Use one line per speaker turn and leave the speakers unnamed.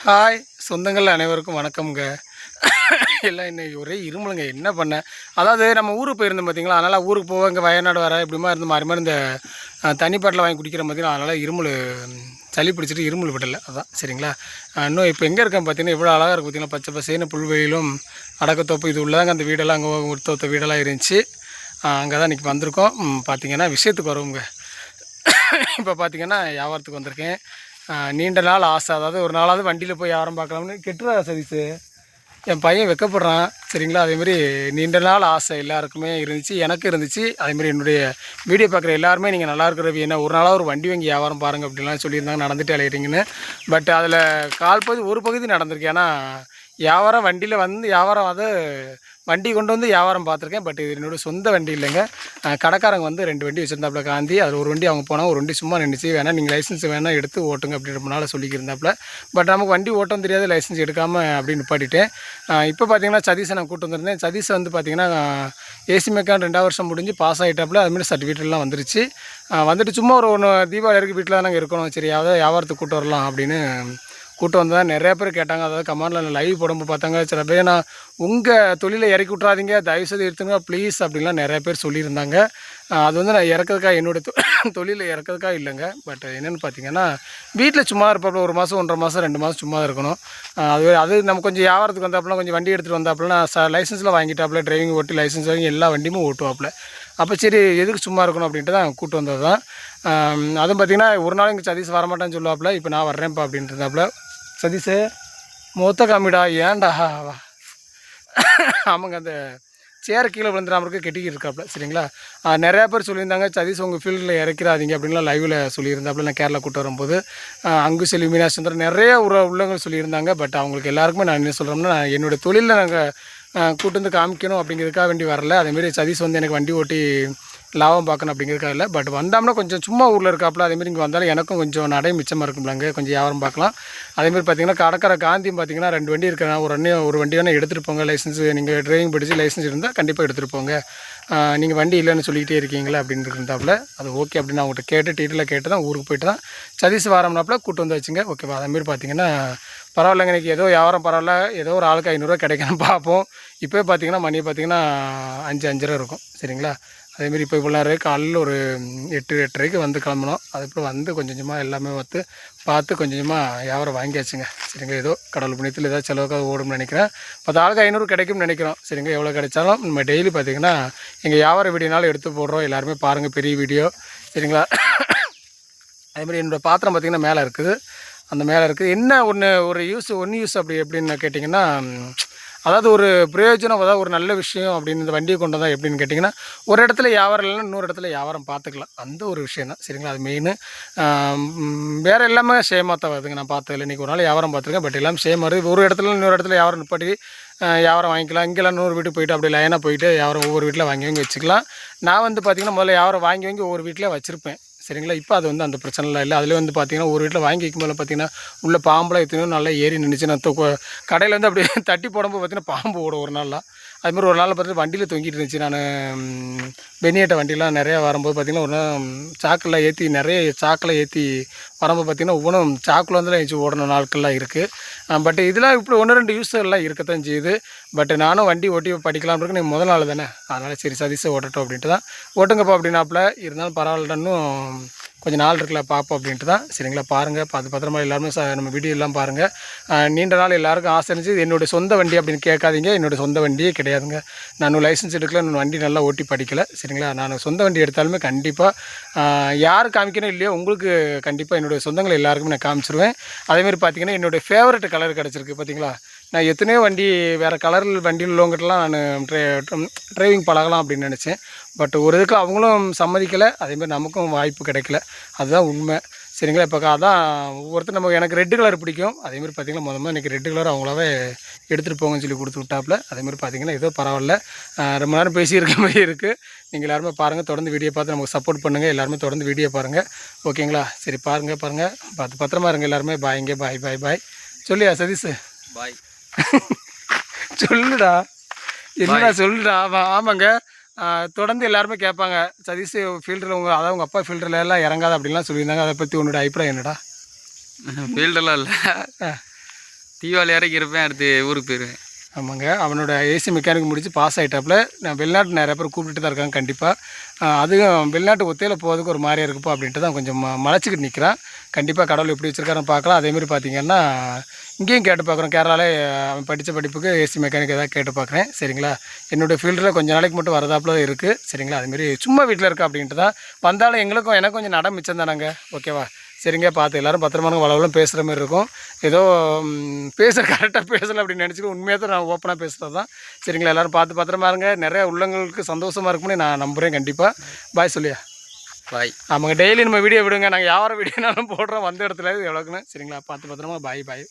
Hi சொந்தங்கள் அனைவருக்கும் வணக்கம்ங்க. எல்லாம் இன்னைக்கு ஒரே இருமலுங்க என்ன பண்ண? அதாவது நம்ம ஊருக்கு போயிருந்தோம் பார்த்தீங்களா அதனால் ஊருக்கு போக இங்கே வயநாடு வர இப்படிமா இருந்து மாறி மாதிரி இந்த அஹ், வாங்கி குடிக்கிற மாதிரி அதனால் இருமல் சளி பிடிச்சிட்டு இருமல் விடலை. அதான் சரிங்களா? இன்னும் இப்போ எங்கே இருக்கேன் பார்த்தீங்கன்னா இவ்வளோ அழகாக இருக்குது பார்த்தீங்கன்னா பச்சை பசேன்னு புல்வெளியிலும் அடக்கத்தோப்பு இது உள்ளதாங்க அந்த வீடெல்லாம். அங்கே ஒருத்தொத்த வீடெல்லாம் இருந்துச்சு. அங்கே தான் இன்றைக்கி வந்திருக்கோம். பார்த்திங்கன்னா பார்த்தீங்கன்னா விஷயத்துக்கு வருவோங்க இப்போ பார்த்தீங்கன்னா வியாபாரத்துக்கு வந்திருக்கேன். நீண்ட நாள் ஆசை. அதாவது ஒரு நாளாவது வண்டியில் போய் வியாபாரம் பார்க்கலாம்னு கெட்டுறா சதீஸு என் பையன் வெக்கப்படுறான் சரிங்களா? அதேமாரி நீண்ட நாள் ஆசை எல்லாருக்குமே இருந்துச்சு எனக்கு இருந்துச்சு. அதேமாரி என்னுடைய வீடியோ பார்க்குற எல்லாருமே நீங்கள் நல்லா இருக்கிற என்ன ஒரு நாளாக ஒரு வண்டி வாங்கி வியாபாரம் பாருங்கள் அப்படின்லாம் சொல்லியிருந்தாங்க நடந்துட்டு அலையிறீங்கன்னு. பட் அதில் கால் பகுதி ஒரு பகுதி நடந்திருக்கு. ஏன்னா வியாபாரம் வண்டியில் வந்து வியாபாரம் அது வண்டி கொண்டு வந்து வியாபாரம் பார்த்துருக்கேன். பட் இது என்னோட சொந்த வண்டி இல்லைங்க. கடைக்காரங்க வந்து ரெண்டு வண்டி வச்சுருந்தாப்புல காந்தி. அது ஒரு வண்டி அவங்க போனால் ஒரு வண்டி சும்மா நின்றுச்சு வேணால் நீங்கள் லைசன்ஸ் வேணால் எடுத்து ஓட்டுங்க அப்படின்ற சொல்லிக்கிருந்தாப்புல. பட் நமக்கு வண்டி ஓட்டம் தெரியாது லைசன்ஸ் எடுக்காமல் அப்படின்னு நிப்பாட்டிட்டேன். இப்போ பார்த்தீங்கன்னா சதீஷை நான் கூட்டு வந்திருந்தேன். சதீஷை வந்து பார்த்தீங்கன்னா ஏசி மெக்கான் ரெண்டாவது வருஷம் முடிஞ்சு பாஸ் ஆகிட்டாப்புல அதுமாரி சர்டிஃபிகேட்லாம் வந்துருச்சு. வந்துட்டு சும்மா ஒரு ஒன்று தீபாவளி வரைக்கும் வீட்டில் தான் நாங்கள் இருக்கணும். சரி அதாவது வியாபாரத்துக்கு கூட்டு வரலாம் அப்படின்னு கூட்டு தான் நிறைய பேர் கேட்டாங்க. அதாவது கமாண்டில் லைவ் போடும்போது பார்த்தாங்க. சில பேர் நான் உங்கள் தொழிலை இறக்கி விட்றாதீங்க தயவுசெய்து எடுத்துங்க ப்ளீஸ் அப்படின்லாம் நிறைய பேர் சொல்லியிருந்தாங்க. அது வந்து நான் இறக்கிறதுக்காக என்னோட தொ- தொழிலை இறக்கிறதுக்காக இல்லைங்க. பட் என்னென்னு பார்த்தீங்கன்னா வீட்டில் சும்மா இருப்பாப்புல ஒரு மாதம் ஒன்றரை மாதம் ரெண்டு மாதம் சும்மா இருக்கணும். அது அது நம்ம கொஞ்சம் வியாபாரத்துக்கு வந்தாப்புலாம் கொஞ்சம் வண்டி எடுத்துகிட்டு வந்தாப்புல ச லைசன்ஸில் வாங்கிட்டாப்புல. டிரைவிங் ஓட்டி லைசன்ஸ் வாங்கி எல்லா வண்டியுமே ஓட்டுவாப்புல. அப்போ சரி எதுக்கு சும்மா இருக்கணும் அப்படின்ட்டு தான் கூட்டு வந்தது தான். அதுவும் பார்த்தீங்கன்னா ஒரு நாள் இங்கே சதீஷ் வரமாட்டேன்னு சொல்லுவாப்புல. இப்போ நான் வர்றேன்ப்பா அப்படின்ட்டு இருந்தாப்புல. சதீஷே மொத்த காமிடா ஏன்டா ஆமாங்க அந்த சேர் கீழே விழுந்துடாமருக்கு கெட்டிக்கிட்டு இருக்காப்புல சரிங்களா? நிறையா பேர் சொல்லியிருந்தாங்க சதீஷ் உங்கள் ஃபீல்டில் இறக்கிறாதீங்க அப்படின்லாம் லைவில் சொல்லியிருந்தாப்புல நான் கேரளா கூட்டு வரும்போது. அங்கு செல்வி மீனாசந்திரன் நிறைய உற உள்ளவங்க சொல்லியிருந்தாங்க பட் அவங்களுக்கு எல்லாருக்குமே நான் என்ன சொல்கிறோம்னா என்னோடய தொழிலில் நாங்கள் கூட்டு வந்து காமிக்கணும் அப்படிங்கிறதுக்காக வேண்டி வரல. அதேமாரி சதீஷ் வந்து எனக்கு வண்டி ஓட்டி லாபம் பார்க்கணும் அப்படிங்கிறதுக்காக இல்லை. பட் வந்தோம்னா கொஞ்சம் சும்மா ஊரில் இருக்காப்புல அதேமாரி இங்கே வந்தாலும் எனக்கும் கொஞ்சம் நடை மிச்சமாக இருக்கும்லாங்க. கொஞ்சம் வியாபாரம் பார்க்கலாம். அதேமாரி பார்த்தீங்கன்னா கடற்கரை காந்தியும் பார்த்தீங்கன்னா ரெண்டு வண்டி இருக்கிற ஒரு வண்டி ஒரு வண்டி வேணால் எடுத்துகிட்டு போங்க. லைசன்ஸ் நீங்கள் டிரைவிங் படித்து லைசன்ஸ் இருந்தால் கண்டிப்பாக எடுத்துகிட்டு போங்க. நீங்கள் வண்டி இல்லைன்னு சொல்லிக்கிட்டே இருக்கீங்களா அப்படின்னு இருந்தாப்புல அது ஓகே அப்படின்னு அவங்ககிட்ட கேட்டு டீட்டெயிலாக கேட்டு தான் ஊருக்கு போயிட்டு தான் சதீஷ் வாரம்னாப்புல கூட்டு வந்து வச்சுங்க. ஓகேவா அதேமாரி பார்த்தீங்கன்னா பரவாயில்லைங்க. இன்றைக்கி ஏதோ வியாபாரம் பரவாயில்ல. ஏதோ ஒரு ஆளுக்கு ஐநூறுரூவா கிடைக்கணும் பார்ப்போம். இப்போ பார்த்தீங்கன்னா மணி பார்த்தீங்கன்னா அஞ்சு அஞ்சரை இருக்கும். சரிங்களா? அதேமாரி இப்போ இவ்வளோ நேரம் காலையில் ஒரு எட்டு எட்டரைக்கு வந்து கிளம்பணும் அதுக்கப்புறம் வந்து கொஞ்சம் கொஞ்சமாக எல்லாமே பார்த்து பார்த்து கொஞ்சம் கொஞ்சமாக வியாபாரம் வாங்கியாச்சுங்க. சரிங்க ஏதோ கடவுள் புண்ணியத்தில் ஏதாவது செலவுக்காக ஓடும்னு நினைக்கிறேன். பத்து ஆளுக்கு ஐநூறு கிடைக்கும்னு நினைக்கிறோம். சரிங்க எவ்வளோ கிடைச்சாலும் நம்ம டெய்லி பார்த்தீங்கன்னா எங்கள் வியாபார வீடியோனாலும் எடுத்து போடுறோம். எல்லாருமே பாருங்கள் பெரிய வீடியோ. சரிங்களா? அதேமாதிரி என்னோடய பாத்திரம் பார்த்திங்கன்னா மேலே இருக்குது. அந்த மேலே இருக்குது. என்ன ஒன்று ஒரு யூஸ் ஒன்று யூஸ் அப்படி எப்படின்னு கேட்டிங்கன்னா அதாவது ஒரு பிரயோஜனம் அதாவது ஒரு நல்ல விஷயம் அப்படின்னு இந்த வண்டியை கொண்டு வந்தால் எப்படின்னு கேட்டிங்கன்னா ஒரு இடத்துல வியாபாரம் இல்லைன்னா இன்னொரு இடத்துல வியாபாரம் பார்த்துக்கலாம். அந்த ஒரு விஷயம் தான். சரிங்களா? அது மெயின் வேறு எல்லாமே சேமாக தான் வருதுங்க. நான் பார்த்ததில்ல. இன்றைக்கி ஒரு நாள் வியாபாரம் பார்த்துருக்கேன் பட் எல்லாமே சேம் வருது. ஒரு இடத்துல இன்னொரு இடத்துல வியாபாரம் நிப்பாட்டி வியாபாரம் வாங்கிக்கலாம். இங்கெல்லாம் இன்னொரு வீட்டுக்கு போயிட்டு அப்படி லைனாக போயிட்டு வியாபாரம் ஒவ்வொரு வீட்டில் வாங்கி வாங்கி வச்சுக்கலாம். நான் வந்து பார்த்திங்கன்னா முதல்ல வியாபாரம் வாங்கி வாங்கி ஒவ்வொரு வீட்டில் வச்சுருப்பேன். சரிங்களா? இப்போ அது வந்து அந்த பிரச்சனைலாம் இல்லை. அதில் வந்து பார்த்தீங்கன்னா ஒரு வீட்டில் வாங்கி வைக்கும்போது பார்த்தீங்கன்னா உள்ள பாம்பெலாம் எத்தனையோ நல்லா ஏறி நின்றுச்சு நான் கடையில் வந்து அப்படியே தட்டி போடும்போது பார்த்தீங்கன்னா பாம்பு ஓடும் ஒரு நாளில். அது மாதிரி ஒரு நாள் பார்த்துட்டு வண்டியில் தொங்கிட்டு இருந்துச்சு. நான் பெனியட்ட வண்டிலாம் நிறையா வரும்போது பார்த்திங்கன்னா ஒரு நாள் சாக்கில் ஏற்றி நிறைய சாக்கில் ஏற்றி வரும்போது பார்த்திங்கன்னா ஒவ்வொன்றும் சாக்கில் வந்து எழுச்சி ஓடின நாட்கள்லாம் இருக்குது பட் இதெல்லாம் இப்படி ஒன்று ரெண்டு யூஸ் எல்லாம் இருக்கத்தான் செய்யுது. பட் நானும் வண்டி ஓட்டி படிக்கலாம்னு இருக்கு நீங்கள் முதல் நாள் தானே. அதனால் சரி சதீஷை ஓட்டட்டும் அப்படின்ட்டு தான் ஓட்டுங்கப்பா அப்படின்னாப்புல. இருந்தாலும் பரவாயில்லன்னு கொஞ்சம் நாள் இருக்குல்ல பார்ப்போம் அப்படின்ட்டு தான் சரிங்களா பாருங்கள் பார்த்து பத்திரமா எல்லாருமே நம்ம வீடியோ எல்லாம் பாருங்கள் நீண்ட நாள் எல்லாருக்கும் ஆசை இருந்துச்சு. என்னுடைய சொந்த வண்டி அப்படின்னு கேட்காதீங்க. என்னுடைய சொந்த வண்டியே கிடையாதுங்க. நான் லைசன்ஸ் எடுக்கல. நான் வண்டி நல்லா ஓட்டி படிக்கல. சரிங்களா? நான் சொந்த வண்டி எடுத்தாலுமே கண்டிப்பாக யார் காமிக்கணும் இல்லையோ உங்களுக்கு கண்டிப்பாக என்னுடைய சொந்தங்கள் எல்லாருக்குமே நான் காமிச்சிருவேன். அதேமாதிரி பார்த்தீங்கன்னா என்னுடைய ஃபேவரட் கலர் கிடச்சிருக்கு. பார்த்தீங்களா நான் எத்தனையோ வண்டி வேறு கலரில் வண்டியில் உள்ளவங்ககிட்டலாம் நான் ட்ரை ட்ரைவிங் பழகலாம் அப்படின்னு நினச்சேன். பட் ஒரு இதுக்கு அவங்களும் சம்மதிக்கலை. அதேமாதிரி நமக்கும் வாய்ப்பு கிடைக்கல. அதுதான் உண்மை. சரிங்களா? இப்போ அதான் ஒவ்வொருத்தர் நம்ம எனக்கு ரெட்டு கலர் பிடிக்கும். அதேமாதிரி பார்த்தீங்கன்னா முதல்ல எனக்கு ரெட்டு கலர் அவங்களாவே எடுத்துகிட்டு போங்கன்னு சொல்லி கொடுத்து விட்டாப்புல அதேமாதிரி பார்த்தீங்கன்னா ஏதோ பரவாயில்ல. ரொம்ப நேரம் பேசியிருக்க மாதிரி இருக்குது நீங்கள் எல்லாருமே பாருங்கள் தொடர்ந்து வீடியோ பார்த்து நமக்கு சப்போர்ட் பண்ணுங்கள் எல்லாருமே தொடர்ந்து வீடியோ பாருங்கள் ஓகேங்களா சரி பாருங்கள் பாருங்கள் பார்த்து பத்திரமா இருங்க எல்லாருமே. பாய்ங்க பாய் பாய் பாய் சொல்லியா சதீஷ்?
பாய்
சொல்லுடா. என்னடா சொல்லுடா. ஆமா ஆமாங்க. தொடர்ந்து எல்லாருமே கேட்பாங்க. சதீஷ் ஃபீல்டில் உங்கள் அதாவது உங்கள் அப்பா ஃபீல்டில் எல்லாம் இறங்காத அப்படின்லாம் சொல்லியிருந்தாங்க. அதை பற்றி உன்னோட அபிப்பிராயம் என்னடா?
ஃபீல்டெல்லாம் இல்லை. தீபாவளி வரைக்கும் இருப்பேன் அடுத்து ஊருக்கு போயிடுவேன்
ஆமாங்க. அவனோட ஏசி மெக்கானிக் முடிச்சு பாஸ் ஆகிட்டாப்புல நான் வெளிநாட்டு நிறைய பேர் கூப்பிட்டுட்டு தான் இருக்காங்க கண்டிப்பாக அதுவும் வெளிநாட்டு ஒத்தையில் போகிறதுக்கு ஒரு மாதிரியா இருக்குப்பா அப்படின்ட்டு தான் கொஞ்சம் மலைச்சிக்கிட்டு நிற்கிறான் கண்டிப்பாக கடவுள் எப்படி வச்சிருக்காருன்னு பார்க்கலாம். அதேமாதிரி பார்த்தீங்கன்னா இங்கேயும் கேட்டு பார்க்குறோம். கேரளாலே அவன் படித்த படிப்புக்கு ஏசி மெக்கானிக் ஏதாவது கேட்டு பார்க்குறேன். சரிங்களா? என்னுடைய ஃபீல்டில் கொஞ்சம் நாளைக்கு மட்டும் வரதாப்புல இருக்குது சரிங்களா? அதுமாரி சும்மா வீட்டில் இருக்கா அப்படின்ட்டு தான். வந்தாலும் எங்களுக்கும் எனக்கு கொஞ்சம் நடம் மிச்சம் தானங்க. ஓகேவா சரிங்க பார்த்து எல்லாரும் பத்திரமான வளவலும் பேசுகிற மாதிரி இருக்கும். ஏதோ பேசுகிற கரெக்டாக பேசலை அப்படின்னு நினச்சிட்டு உண்மையாக தான் நான் ஓப்பனாக பேசுகிறது தான். சரிங்களா? எல்லாரும் பார்த்து பத்திரமா இருங்க. நிறைய உள்ளங்களுக்கு சந்தோஷமாக இருக்கும்னு நான் நம்புகிறேன் கண்டிப்பாக பாய் சொல்லியா?
பாய்
ஆமாங்க. டெய்லி நம்ம வீடியோ விடுங்க. நாங்கள் யார வீடியோனாலும் போடுறோம். வந்த இடத்துல எவ்வளோக்குன்னு சரிங்களா? பார்த்து பத்திரமா. பாய் பாய்